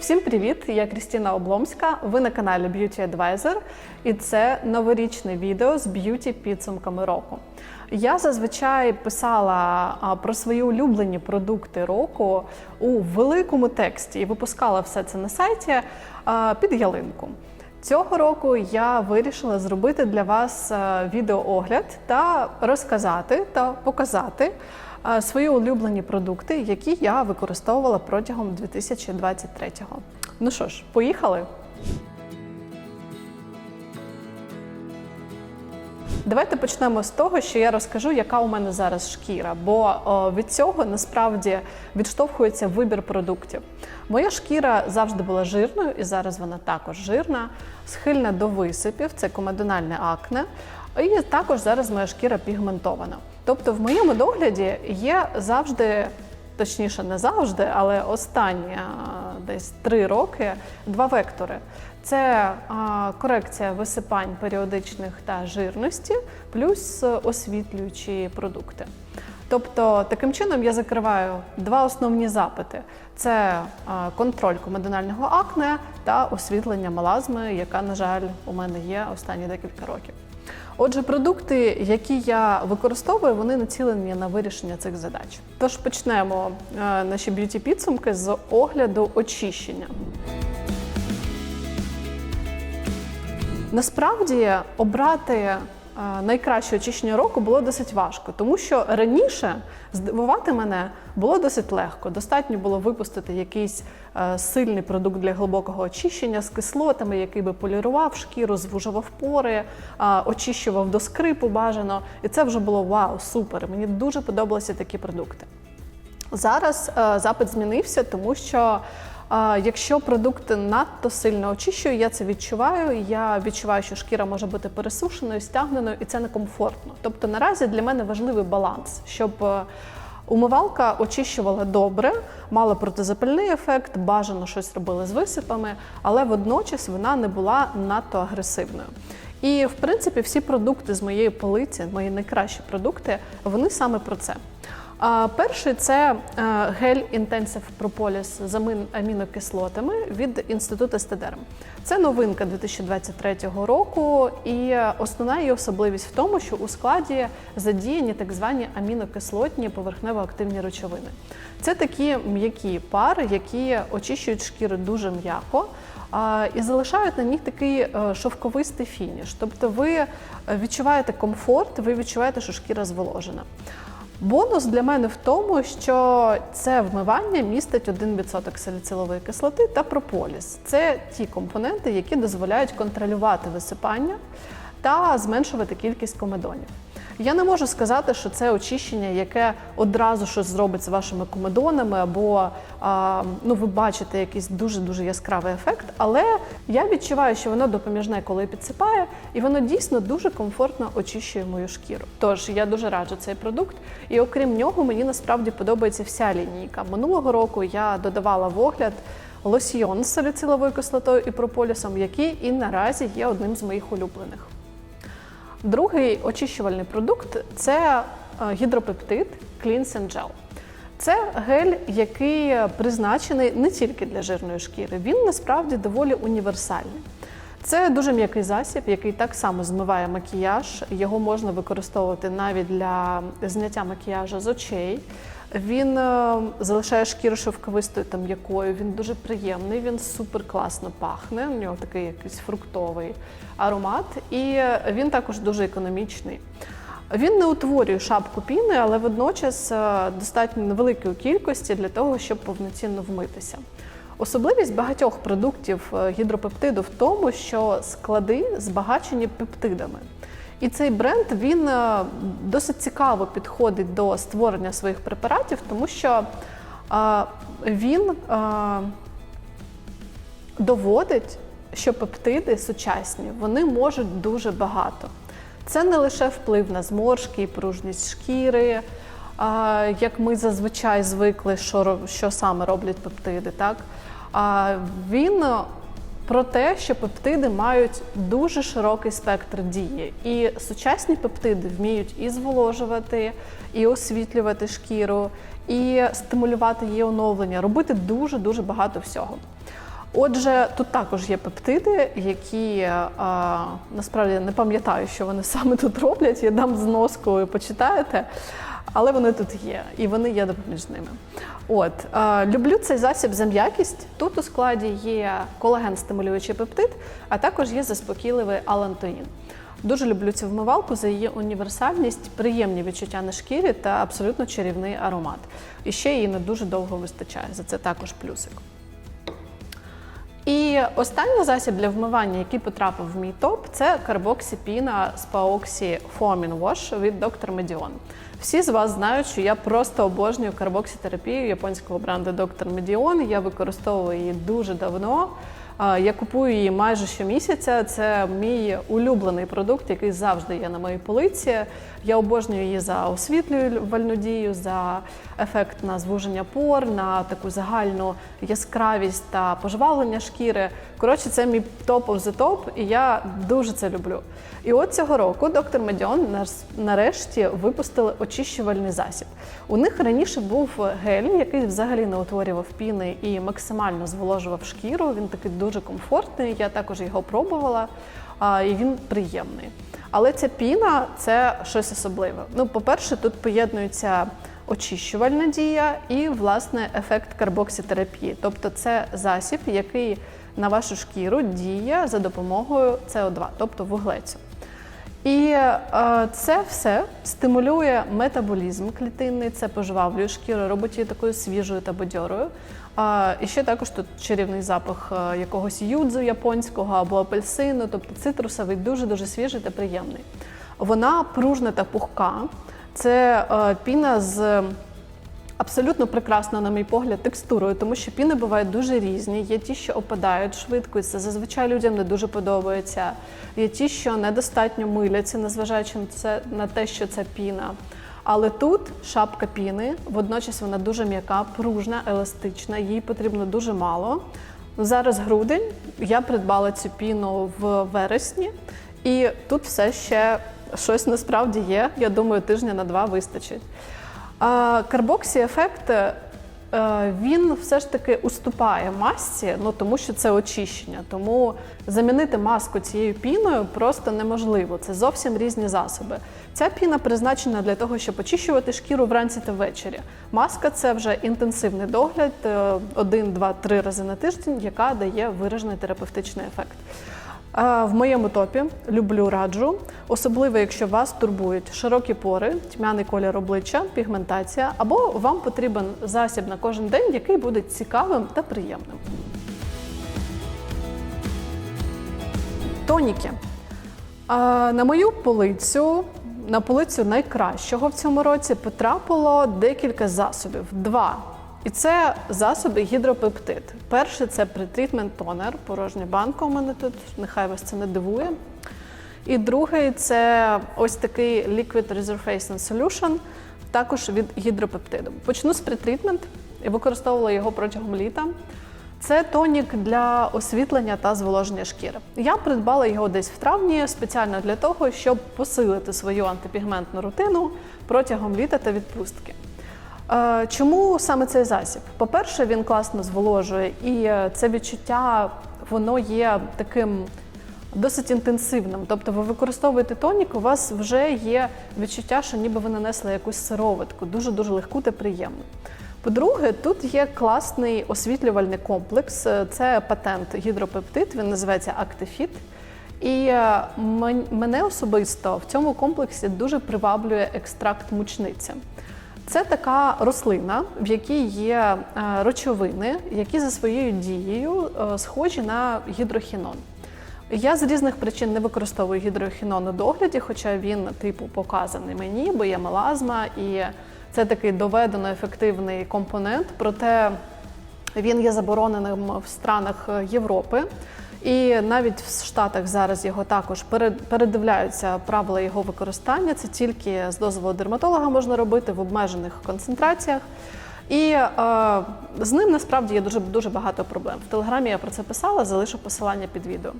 Всім привіт! Я Крістіна Обломська. Ви на каналі Beauty Advisor, і це новорічне відео з б'юті підсумками року. Я зазвичай писала про свої улюблені продукти року у великому тексті і випускала все це на сайті під ялинку. Цього року я вирішила зробити для вас відеоогляд та розказати та показати свої улюблені продукти, які я використовувала протягом 2023-го. Ну що ж, поїхали. Давайте почнемо з того, що я розкажу, яка у мене зараз шкіра, бо від цього насправді відштовхується вибір продуктів. Моя шкіра завжди була жирною, і зараз вона також жирна, схильна до висипів, це комедональне акне. І також зараз моя шкіра пігментована. Тобто, в моєму догляді є завжди, точніше, не завжди, але останні десь три роки два вектори. Це корекція висипань періодичних та жирності, плюс освітлюючі продукти. Тобто, таким чином я закриваю два основні запити: це контроль комедонального акне та освітлення мелазми, яка, на жаль, у мене є останні декілька років. Отже, продукти, які я використовую, вони націлені на вирішення цих задач. Тож почнемо е, наші б'юті підсумки з огляду очищення. Насправді обрати найкраще очищення року було досить важко, тому що раніше здивувати мене було досить легко. Достатньо було випустити якийсь е, сильний продукт для глибокого очищення з кислотами, який би полірував шкіру, звужував пори, е, очищував до скрипу бажано. І це вже було вау, супер. Мені дуже подобалися такі продукти. Зараз е, запит змінився, тому що е, якщо продукти надто сильно очищую, я це відчуваю. Я відчуваю, що шкіра може бути пересушеною, стягненою, і це некомфортно. Тобто наразі для мене важливий баланс, щоб е, умивалка очищувала добре, мала протизапальний ефект, бажано щось робила з висипами, але водночас вона не була надто агресивною. І в принципі всі продукти з моєї полиці, мої найкращі продукти, вони саме про це. Перший це е, гель Intensive Propolis з амінокислотами від інституту Стедерм. Це новинка 2023 року, і основна її особливість в тому, що у складі задіяні так звані амінокислотні поверхнево-активні речовини. Це такі м'які пари, які очищують шкіру дуже м'яко. І залишають на них такий е, шовковистий фініш. Тобто ви е, відчуваєте комфорт, ви відчуваєте, що шкіра зволожена. Бонус для мене в тому, що це вмивання містить 1% саліцилової кислоти та прополіс. Це ті компоненти, які дозволяють контролювати висипання та зменшувати кількість комедонів. Я не можу сказати, що це очищення, яке одразу щось зробить з вашими комедонами, або а, ну, ви бачите якийсь дуже дуже яскравий ефект. Але я відчуваю, що воно допоміжне, коли підсипає, і воно дійсно дуже комфортно очищує мою шкіру. Тож я дуже раджу цей продукт. І окрім нього, мені насправді подобається вся лінійка. Минулого року я додавала в огляд лосьйон з саліциловою кислотою і прополісом, який і наразі є одним з моїх улюблених. Другий очищувальний продукт це е, гідропептид Cleanse Gel. Це гель, який призначений не тільки для жирної шкіри, він насправді доволі універсальний. Це дуже м'який засіб, який так само змиває макіяж. Його можна використовувати навіть для зняття макіяжу з очей. Він е, залишає шкіру шовковистою та м'якою. Він дуже приємний, він супер класно пахне. У нього такий якийсь фруктовий аромат, і він також дуже економічний. Він не утворює шапку піни, але водночас е, достатньо невеликої кількості для того, щоб повноцінно вмитися. Особливість багатьох продуктів е, гідропептиду в тому, що склади збагачені пептидами. І цей бренд він е, досить цікаво підходить до створення своїх препаратів, тому що е, він е, доводить, що пептиди сучасні вони можуть дуже багато. Це не лише вплив на зморшки і пружність шкіри, як ми зазвичай звикли, що, що саме роблять пептиди. Так? Він про те, що пептиди мають дуже широкий спектр дії. І сучасні пептиди вміють і зволожувати, і освітлювати шкіру, і стимулювати її оновлення, робити дуже-дуже багато всього. Отже, тут також є пептиди, які а, насправді не пам'ятаю, що вони саме тут роблять. Я дам зноску і почитаєте, але вони тут є, і вони є допоміж ними. От а, люблю цей засіб за м'якість. Тут у складі є колаген стимулюючий пептид, а також є заспокійливий алантоїн. Дуже люблю цю вмивалку за її універсальність, приємні відчуття на шкірі та абсолютно чарівний аромат. І ще її не дуже довго вистачає. За це також плюсик. І останній засіб для вмивання, який потрапив в мій топ, це карбоксіпіна з Paoxy Foaming Wash від Dr. Medion. Всі з вас знають, що я просто обожнюю карбоксітерапію японського бренду Доктор Медіон. Я використовую її дуже давно. Я купую її майже щомісяця. Це мій улюблений продукт, який завжди є на моїй полиці. Я обожнюю її за освітлювальну дію, за ефект на звуження пор, на таку загальну яскравість та пожвавлення шкіри. Коротше, це мій топ the топ, і я дуже це люблю. І от цього року доктор Медіон нарешті випустили очищувальний засіб. У них раніше був гель, який взагалі не утворював піни і максимально зволожував шкіру. Він такий дуже комфортний. Я також його пробувала, і він приємний. Але ця піна це щось особливе. Ну, по-перше, тут поєднується очищувальна дія і власне ефект карбоксітерапії. Тобто це засіб, який на вашу шкіру діє за допомогою СО2, тобто вуглецю. І е, це все стимулює метаболізм клітинний, це пожвавлює шкіру, робить її такою свіжою та бадьорою. І ще також тут чарівний запах е, якогось юдзу японського або апельсину, тобто цитрусовий, дуже-дуже свіжий та приємний. Вона пружна та пухка. Це е, піна з абсолютно прекрасна, на мій погляд, текстурою, тому що піни бувають дуже різні. Є ті, що опадають швидко, і це зазвичай людям не дуже подобається. Є ті, що недостатньо миляться, незважаючи на це на те, що це піна. Але тут шапка піни, водночас вона дуже м'яка, пружна, еластична, їй потрібно дуже мало. Зараз грудень, я придбала цю піну в вересні, і тут все ще щось насправді є. Я думаю, тижня на два вистачить. Карбоксі ефект він все ж таки уступає масці, ну тому що це очищення. Тому замінити маску цією піною просто неможливо. Це зовсім різні засоби. Ця піна призначена для того, щоб очищувати шкіру вранці та ввечері. Маска це вже інтенсивний догляд, е, один, два, три рази на тиждень, яка дає виражений терапевтичний ефект. В моєму топі люблю раджу, особливо якщо вас турбують широкі пори, тьмяний колір обличчя, пігментація, або вам потрібен засіб на кожен день, який буде цікавим та приємним. Тоніки. На мою полицю, на полицю найкращого в цьому році потрапило декілька засобів. Два. І це засоби гідропептид. Перший це претрітмент тонер, порожня банка у мене тут, нехай вас це не дивує. І другий це ось такий Liquid Resurfacing Solution, також від гідропептиду. Почну з претрітмент і використовувала його протягом літа. Це тонік для освітлення та зволоження шкіри. Я придбала його десь в травні спеціально для того, щоб посилити свою антипігментну рутину протягом літа та відпустки. Е, Чому саме цей засіб? По-перше, він класно зволожує, і е, це відчуття воно є таким досить інтенсивним. Тобто ви використовуєте тонік, у вас вже є відчуття, що ніби ви нанесли якусь сироватку, дуже-дуже легку та приємну. По-друге, тут є класний освітлювальний комплекс. Е, Це патент гідропептид, він називається Actifit. І мене особисто в цьому комплексі дуже приваблює екстракт мучниці. Це така рослина, в якій є е, речовини, які за своєю дією е, схожі на гідрохінон. Я з різних причин не використовую гідрохінон у догляді, хоча він, типу, показаний мені, бо є мелазма, і це такий доведено ефективний компонент. Проте він є забороненим в странах Європи. І навіть в Штатах зараз його також передивляються правила його використання. Це тільки з дозволу дерматолога можна робити в обмежених концентраціях. І е, з ним насправді є дуже дуже багато проблем. В телеграмі я про це писала, залишу посилання під відео.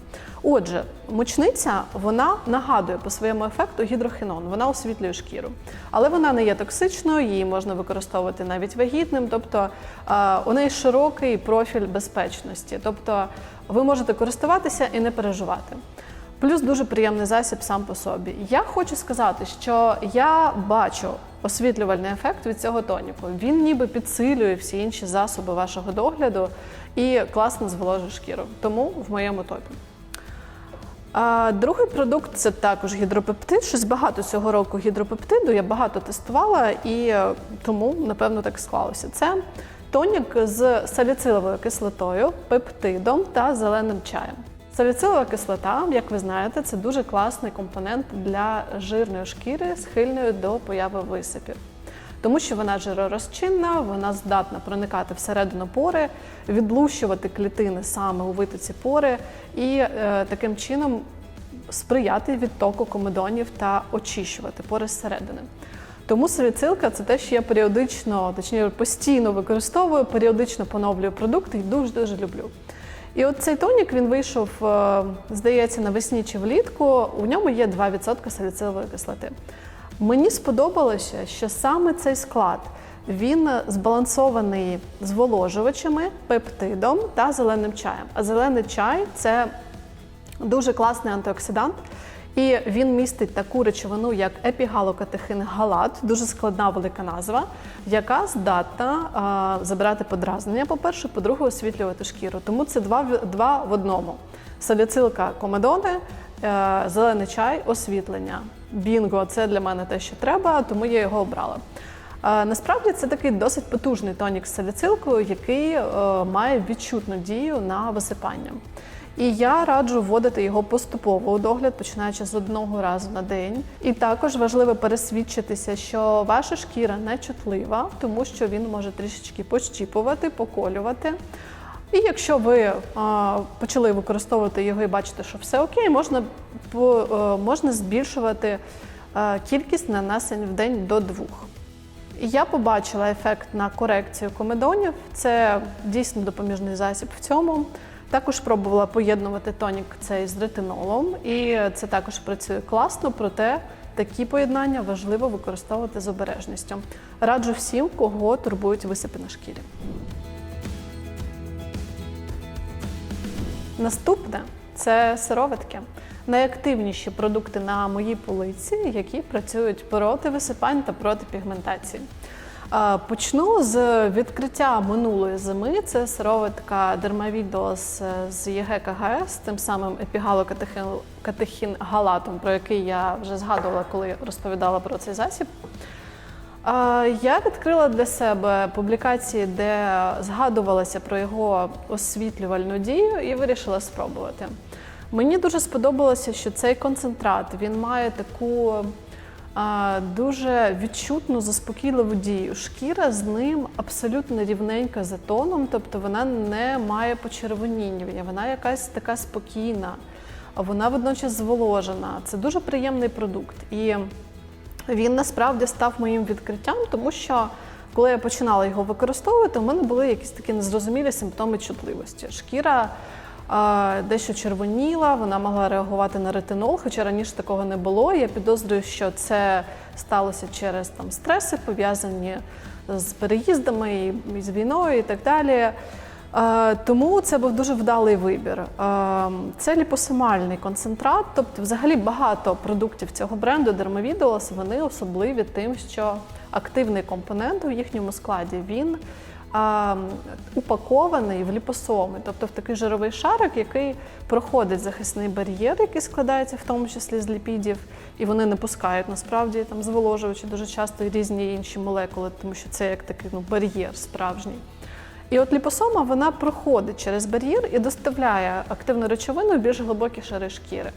Отже, мучниця вона нагадує по своєму ефекту гідрохінон, вона освітлює шкіру, але вона не є токсичною, її можна використовувати навіть вагітним, тобто е, у неї широкий профіль безпечності, тобто ви можете користуватися і не переживати. Плюс дуже приємний засіб сам по собі. Я хочу сказати, що я бачу освітлювальний ефект від цього тоніку. Він ніби підсилює всі інші засоби вашого догляду і класно зволожує шкіру. Тому в моєму топі. А другий продукт це також гідропептид. Щось багато цього року гідропептиду. Я багато тестувала і тому, напевно, так склалося. Це тонік з саліциловою кислотою, пептидом та зеленим чаєм. Саліцилова кислота, як ви знаєте, це дуже класний компонент для жирної шкіри, схильної до появи висипів. Тому що вона жиророзчинна, вона здатна проникати всередину пори, відлущувати клітини саме у витоці пори і е, таким чином сприяти відтоку комедонів та очищувати пори зсередини. Тому саліцилка це те, що я періодично, точніше постійно використовую, періодично поновлюю продукти і дуже дуже люблю. І от цей тонік він вийшов, е, здається, навесні чи влітку. У ньому є 2% саліцилової кислоти. Мені сподобалося, що саме цей склад він збалансований зволожувачами, пептидом та зеленим чаєм. А зелений чай це дуже класний антиоксидант. І він містить таку речовину, як епігалокатехин галат, дуже складна велика назва, яка здатна забирати подразнення, по-перше, по-друге, освітлювати шкіру. Тому це два, два в одному: саліцилка комедони, е, зелений чай, освітлення. Бінго, це для мене те, що треба, тому я його обрала. Е, Насправді це такий досить потужний тонік з саліцилкою, який е, має відчутну дію на висипання. І я раджу вводити його поступово у догляд, починаючи з одного разу на день. І також важливо пересвідчитися, що ваша шкіра не чутлива, тому що він може трішечки пощіпувати, поколювати. І якщо ви а, почали використовувати його і бачите, що все окей, можна, по, е, можна збільшувати е, кількість нанесень в день до двох. Я побачила ефект на корекцію комедонів. Це дійсно допоміжний засіб в цьому. Також пробувала поєднувати тонік цей з ретинолом, і це також працює класно, проте такі поєднання важливо використовувати з обережністю. Раджу всім, кого турбують висипи на шкірі. Наступне це сироватки. Найактивніші продукти на моїй полиці, які працюють проти висипань та проти пігментації. Почну з відкриття минулої зими. Це сироватка Дермавідос з ЄГКГС, тим самим епігалокатехін галатом, про який я вже згадувала, коли розповідала про цей засіб. Я відкрила для себе публікації, де згадувалося про його освітлювальну дію, і вирішила спробувати. Мені дуже сподобалося, що цей концентрат він має таку дуже відчутну, заспокійливу дію. Шкіра з ним абсолютно рівненька за тоном, тобто вона не має почервоніння, вона якась така спокійна, вона водночас зволожена. Це дуже приємний продукт. І він насправді став моїм відкриттям, тому що коли я починала його використовувати, у мене були якісь такі незрозумілі симптоми чутливості. Шкіра дещо червоніла, вона могла реагувати на ретинол, хоча раніше такого не було. Я підозрюю, що це сталося через там стреси, пов'язані з переїздами і, з війною і так далі. Е, Тому це був дуже вдалий вибір. Е, Це ліпосомальний концентрат, тобто, взагалі багато продуктів цього бренду Dermavidos, вони особливі тим, що активний компонент у їхньому складі він е, упакований в ліпосоми, тобто в такий жировий шарик, який проходить захисний бар'єр, який складається в тому числі з ліпідів, і вони не пускають насправді там зволожувачі дуже часто різні інші молекули, тому що це як такий ну, бар'єр справжній. І от ліпосома вона проходить через бар'єр і доставляє активну речовину в більш глибокі шари шкіри.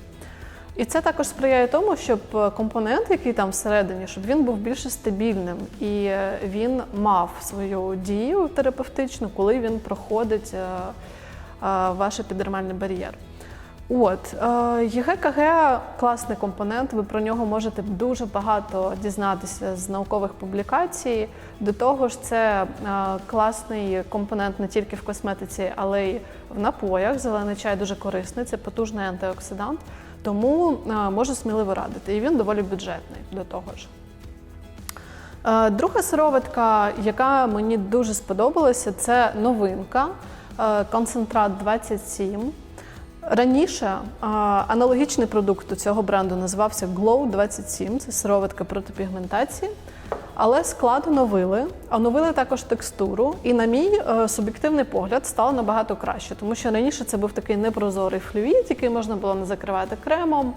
І це також сприяє тому, щоб компонент, який там всередині, щоб він був більш стабільним і е, він мав свою дію терапевтичну, коли він проходить е, е, ваш епідермальний бар'єр. От е, ЄГКГ класний компонент. Ви про нього можете дуже багато дізнатися з наукових публікацій. До того ж, це е, класний компонент не тільки в косметиці, але й в напоях. Зелений чай дуже корисний, це потужний антиоксидант. Тому е, можу сміливо радити. І він доволі бюджетний до того ж. Е, Друга сироватка, яка мені дуже сподобалася, це новинка е, концентрат 27. Раніше аналогічний продукт у цього бренду називався Glow 27, це сироватка проти пігментації. Але склад оновили, оновили також текстуру, і на мій е, суб'єктивний погляд стало набагато краще, тому що раніше це був такий непрозорий флюїд, який можна було не закривати кремом.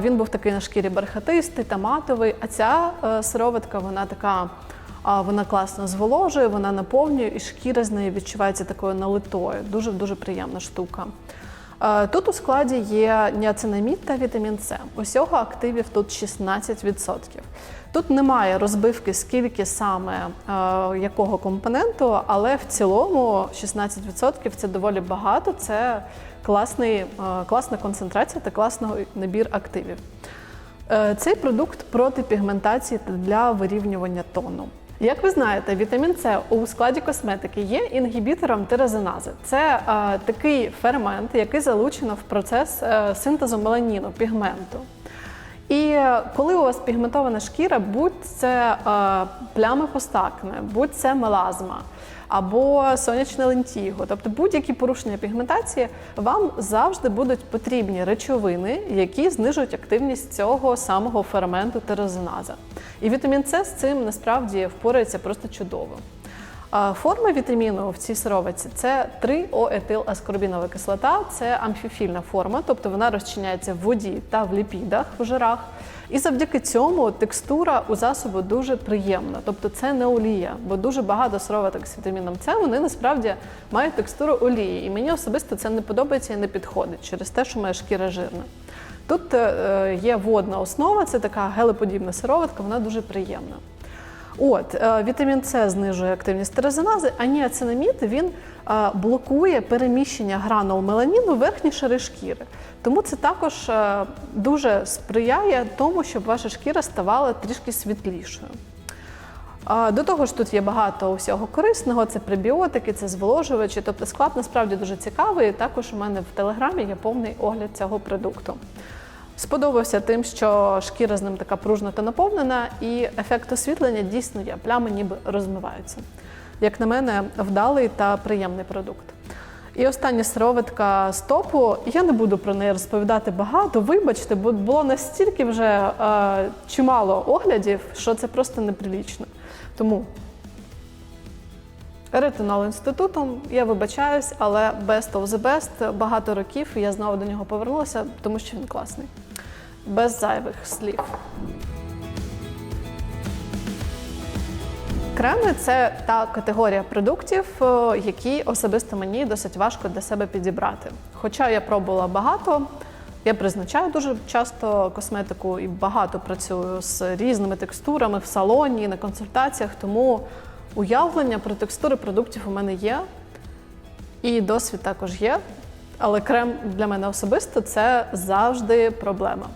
Він був такий на шкірі бархатистий та матовий. А ця е, сироватка, вона така, вона класно зволожує, вона наповнює, і шкіра з неї відчувається такою налитою. Дуже дуже приємна штука. Е, Тут у складі є ніацинамід та вітамін С. Усього активів тут 16%. Тут немає розбивки, скільки саме е, якого компоненту, але в цілому 16% це доволі багато. Це класний, е, класна концентрація та класний набір активів. Цей продукт проти пігментації та для вирівнювання тону. Як ви знаєте, вітамін С у складі косметики є інгібітором тирозинази. Це е, такий фермент, який залучено в процес е, синтезу меланіну, пігменту. І е, коли у вас пігментована шкіра, будь це е, плями постакне, будь це мелазма або сонячне лентіго, тобто будь-які порушення пігментації, вам завжди будуть потрібні речовини, які знижують активність цього самого ферменту тирозиназа. І вітамін С з цим насправді впорається просто чудово. Форма вітаміну в цій сировиці це 3-оетиласкорбінова кислота, це амфіфільна форма, тобто вона розчиняється в воді та в ліпідах в жирах. І завдяки цьому текстура у засобу дуже приємна, тобто це не олія, бо дуже багато сироваток з вітаміном С вони насправді мають текстуру олії. І мені особисто це не подобається і не підходить через те, що моя шкіра жирна. Тут е, є водна основа, це така гелеподібна сироватка, вона дуже приємна. От, е, вітамін С знижує активність тирозинази, а ніацинамід він е, блокує переміщення гранул меланіну верхні шари шкіри. Тому це також е, дуже сприяє тому, щоб ваша шкіра ставала трішки світлішою. До того ж, тут є багато усього корисного, це пребіотики, це зволожувачі. Тобто склад насправді дуже цікавий. Також у мене в телеграмі є повний огляд цього продукту. Сподобався тим, що шкіра з ним така пружна та наповнена, і ефект освітлення дійсно є. Плями ніби розмиваються. Як на мене, вдалий та приємний продукт. І остання сироватка з топу. Я не буду про неї розповідати багато. Вибачте, бо було настільки вже е, чимало оглядів, що це просто неприлічно. Тому ретинол інститутом, я вибачаюсь, але best of the best. Багато років я знову до нього повернулася, тому що він класний. Без зайвих слів. Креми це та категорія продуктів, е, які особисто мені досить важко для себе підібрати. Хоча я пробувала багато, я призначаю дуже часто косметику і багато працюю з різними текстурами в салоні, на консультаціях, тому уявлення про текстури продуктів у мене є. І досвід також є. Але крем для мене особисто це завжди проблема.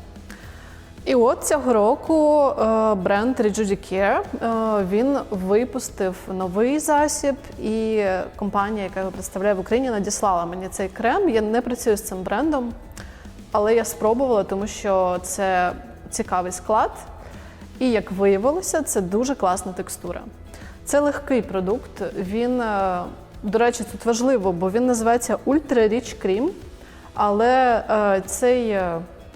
І от цього року е, бренд Care е, він випустив новий засіб, і компанія, яка його представляє в Україні, надіслала мені цей крем. Я не працюю з цим брендом, але я спробувала, тому що це цікавий склад. І як виявилося, це дуже класна текстура. Це легкий продукт. Він, е, до речі, тут важливо, бо він називається Ultra Rich Cream, але цей,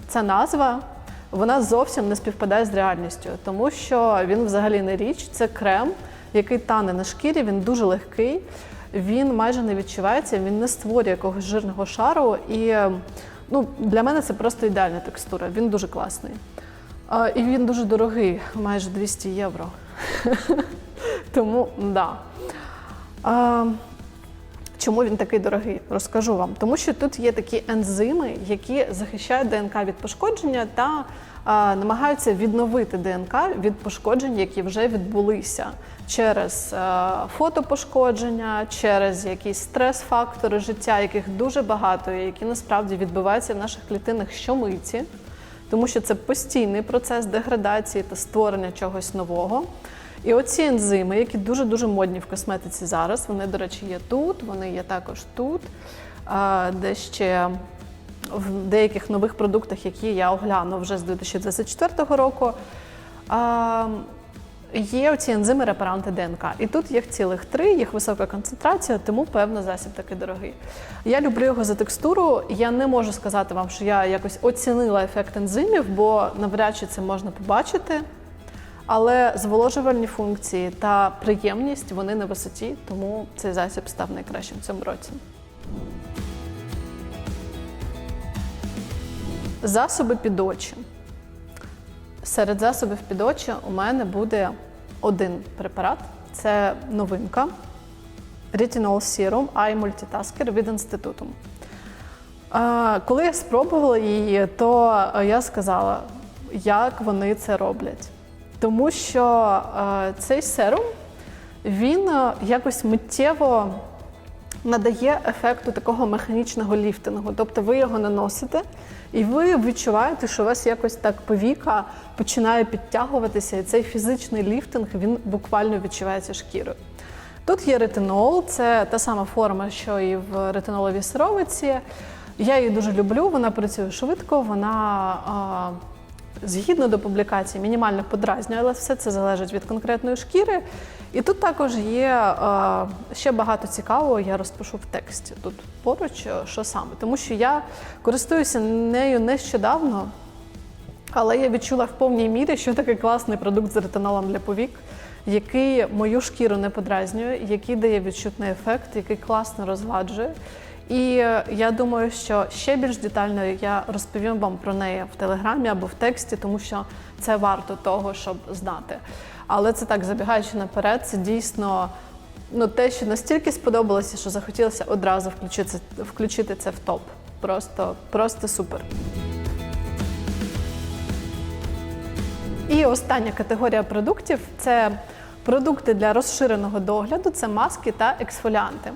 ця назва вона зовсім не співпадає з реальністю, тому що він взагалі не річ, це крем, який тане на шкірі, він дуже легкий, він майже не відчувається, він не створює якогось жирного шару. І ну, для мене це просто ідеальна текстура. Він дуже класний. А, І він дуже дорогий, майже 200 євро. Тому да. А, Чому він такий дорогий? Розкажу вам. Тому що тут є такі ензими, які захищають ДНК від пошкодження та е, намагаються відновити ДНК від пошкоджень, які вже відбулися через е, фотопошкодження, через якісь стрес-фактори життя, яких дуже багато, і які насправді відбуваються в наших клітинах щомиті, тому що це постійний процес деградації та створення чогось нового. І оці ензими, які дуже-дуже модні в косметиці зараз, вони, до речі, є тут, вони є також тут, де ще в деяких нових продуктах, які я огляну вже з 2024 року. Є оці ензими репаранти ДНК. І тут їх цілих три, їх висока концентрація, тому певно засіб такий дорогий. Я люблю його за текстуру. Я не можу сказати вам, що я якось оцінила ефект ензимів, бо навряд чи це можна побачити. Але зволожувальні функції та приємність вони на висоті, тому цей засіб став найкращим в цьому році. Засоби під очі. Серед засобів під очі у мене буде один препарат. Це новинка Retinol Serum Eye Multitasker від інституту. Коли я спробувала її, то я сказала, як вони це роблять. Тому що е, цей серум він е, якось миттєво надає ефекту такого механічного ліфтингу. Тобто ви його наносите, і ви відчуваєте, що у вас якось так повіка починає підтягуватися, і цей фізичний ліфтинг він буквально відчувається шкірою. Тут є ретинол, це та сама форма, що і в ретиноловій сировиці. Я її дуже люблю, вона працює швидко, вона а, згідно до публікації мінімально подразнює, але все це залежить від конкретної шкіри. І тут також є а, ще багато цікавого, я розпишу в тексті тут поруч, що саме. Тому що я користуюся нею нещодавно, але я відчула в повній мірі, що таке класний продукт з ретинолом для повік, який мою шкіру не подразнює, який дає відчутний ефект, який класно розгладжує. І е, я думаю, що ще більш детально я розповім вам про неї в телеграмі або в тексті, тому що це варто того, щоб знати. Але це так, забігаючи наперед, це дійсно ну, те, що настільки сподобалося, що захотілося одразу включити, включити це в топ. Просто, просто супер. І остання категорія продуктів це продукти для розширеного догляду, це маски та ексфоліанти.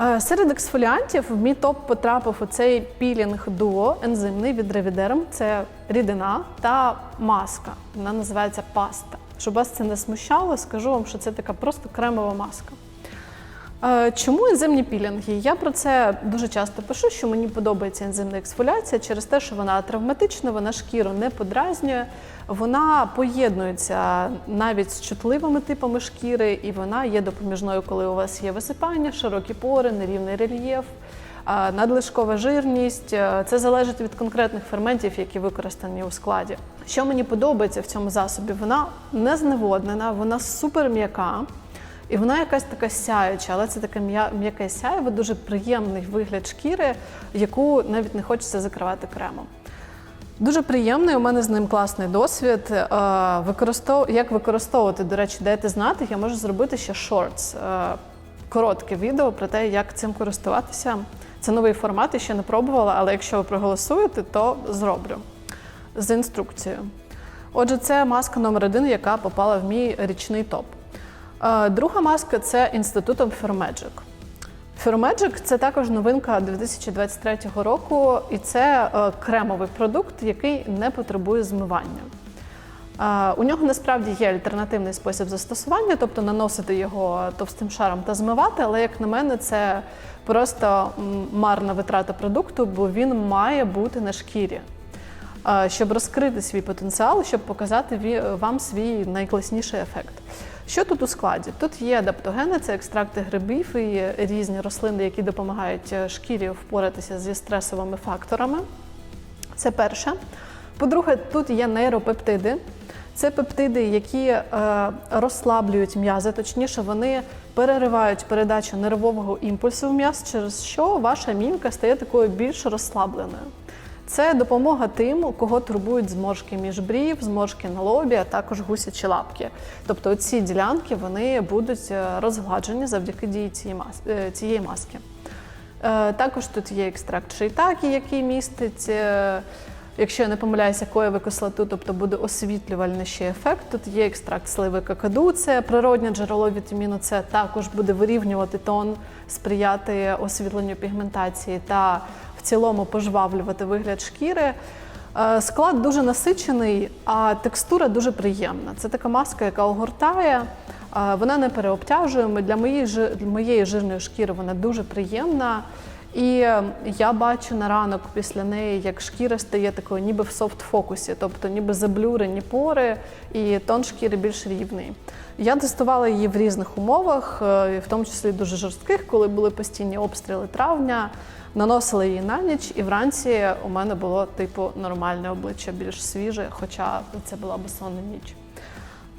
Е, Серед ексфоліантів в мій топ потрапив оцей пілінг дуо ензимний від ревідерм. Це рідина та маска. Вона називається паста. Щоб вас це не смущало, скажу вам, що це така просто кремова маска. Чому ензимні пілінги? Я про це дуже часто пишу, що мені подобається ензимна ексфоліація через те, що вона травматична, вона шкіру не подразнює, вона поєднується навіть з чутливими типами шкіри, і вона є допоміжною, коли у вас є висипання, широкі пори, нерівний рельєф, надлишкова жирність. Це залежить від конкретних ферментів, які використані у складі. Що мені подобається в цьому засобі? Вона не зневоднена, вона супер м'яка. І вона якась така сяюча, але це таке м'я- м'яке сяєво, дуже приємний вигляд шкіри, яку навіть не хочеться закривати кремом. Дуже приємний, у мене з ним класний досвід. Е, Використов... Як використовувати, до речі, дайте знати, я можу зробити ще шортс, е, коротке відео про те, як цим користуватися. Це новий формат, я ще не пробувала, але якщо ви проголосуєте, то зроблю з інструкцією. Отже, це маска номер один, яка попала в мій річний топ. Е, Друга маска це інститутом Fermagic. Fermagic – це також новинка 2023 року, і це е, кремовий продукт, який не потребує змивання. Е, У нього насправді є альтернативний спосіб застосування, тобто наносити його товстим шаром та змивати, але, як на мене, це просто марна витрата продукту, бо він має бути на шкірі. Щоб розкрити свій потенціал, щоб показати вам свій найкласніший ефект. Що тут у складі? Тут є адаптогени, це екстракти грибів і різні рослини, які допомагають е, шкірі впоратися зі стресовими факторами. Це перше. По-друге, тут є нейропептиди. Це пептиди, які е, розслаблюють м'язи, точніше, вони переривають передачу нервового імпульсу в м'яз, через що ваша мімка стає такою більш розслабленою. Це допомога тим, кого турбують зморшки між брів, зморшки на лобі, а також гусячі лапки. Тобто ці ділянки вони будуть е, розгладжені завдяки дії цієї е, маски. Е, Також тут є екстракт шейтаки, який містить, якщо я не помиляюся, коєву кислоту, тобто буде освітлювальний ще ефект. Тут є екстракт сливи какаду, це природнє джерело вітаміну С, також буде вирівнювати тон, сприяти освітленню пігментації та в цілому пожвавлювати вигляд шкіри. Е, Склад дуже насичений, а текстура дуже приємна. Це така маска, яка огортає, е, вона не переобтяжує. Для моєї жирної шкіри вона дуже приємна. І е, я бачу на ранок після неї, як шкіра стає такою, ніби в софт-фокусі, тобто ніби заблюрені пори, і тон шкіри більш рівний. Я тестувала її в різних умовах, е, в тому числі дуже жорстких, коли були постійні обстріли травня. Наносила її на ніч, і вранці у мене було типу нормальне обличчя, більш свіже, хоча це була безсонна ніч.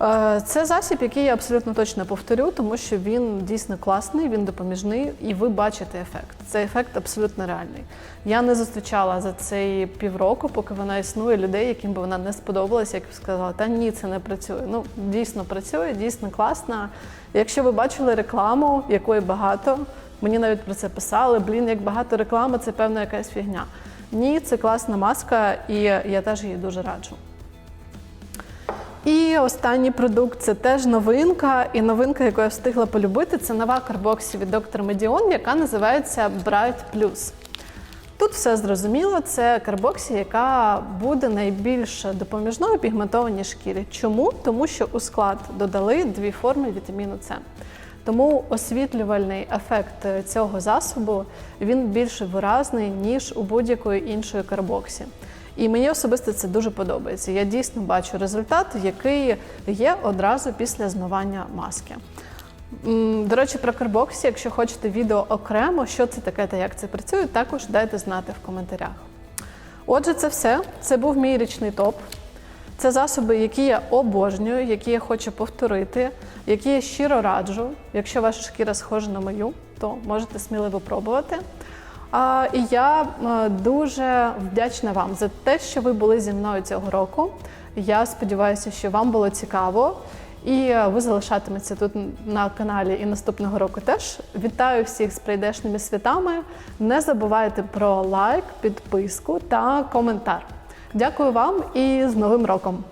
Е, Це засіб, який я абсолютно точно повторю, тому що він дійсно класний, він допоміжний, і ви бачите ефект. Цей ефект абсолютно реальний. Я не зустрічала за цей півроку, поки вона існує, людей, яким би вона не сподобалася, як сказала, та ні, це не працює. Ну дійсно працює, дійсно класна. Якщо ви бачили рекламу, якої багато, мені навіть про це писали. Блін, як багато реклами, це певна якась фігня. Ні, це класна маска, і я теж її дуже раджу. І останній продукт це теж новинка. І новинка, яку я встигла полюбити, це нова карбоксі від доктор Медіон, яка називається Bright Plus. Тут все зрозуміло, це карбоксі, яка буде найбільш допоміжною пігментованій шкірі. Чому? Тому що у склад додали дві форми вітаміну С. Тому освітлювальний ефект цього засобу він більш виразний, ніж у будь-якої іншої карбоксі. І мені особисто це дуже подобається. Я дійсно бачу результат, який є одразу після змивання маски. До речі, про карбоксі, якщо хочете відео окремо, що це таке та як це працює, також дайте знати в коментарях. Отже, це все. Це був мій річний топ. Це засоби, які я обожнюю, які я хочу повторити, які я щиро раджу. Якщо ваша шкіра схожа на мою, то можете сміливо пробувати. І я е, дуже вдячна вам за те, що ви були зі мною цього року. Я сподіваюся, що вам було цікаво. І е, ви залишатиметеся тут на каналі і наступного року теж. Вітаю всіх з прийдешніми святами. Не забувайте про лайк, підписку та коментар. Дякую вам і з Новим роком!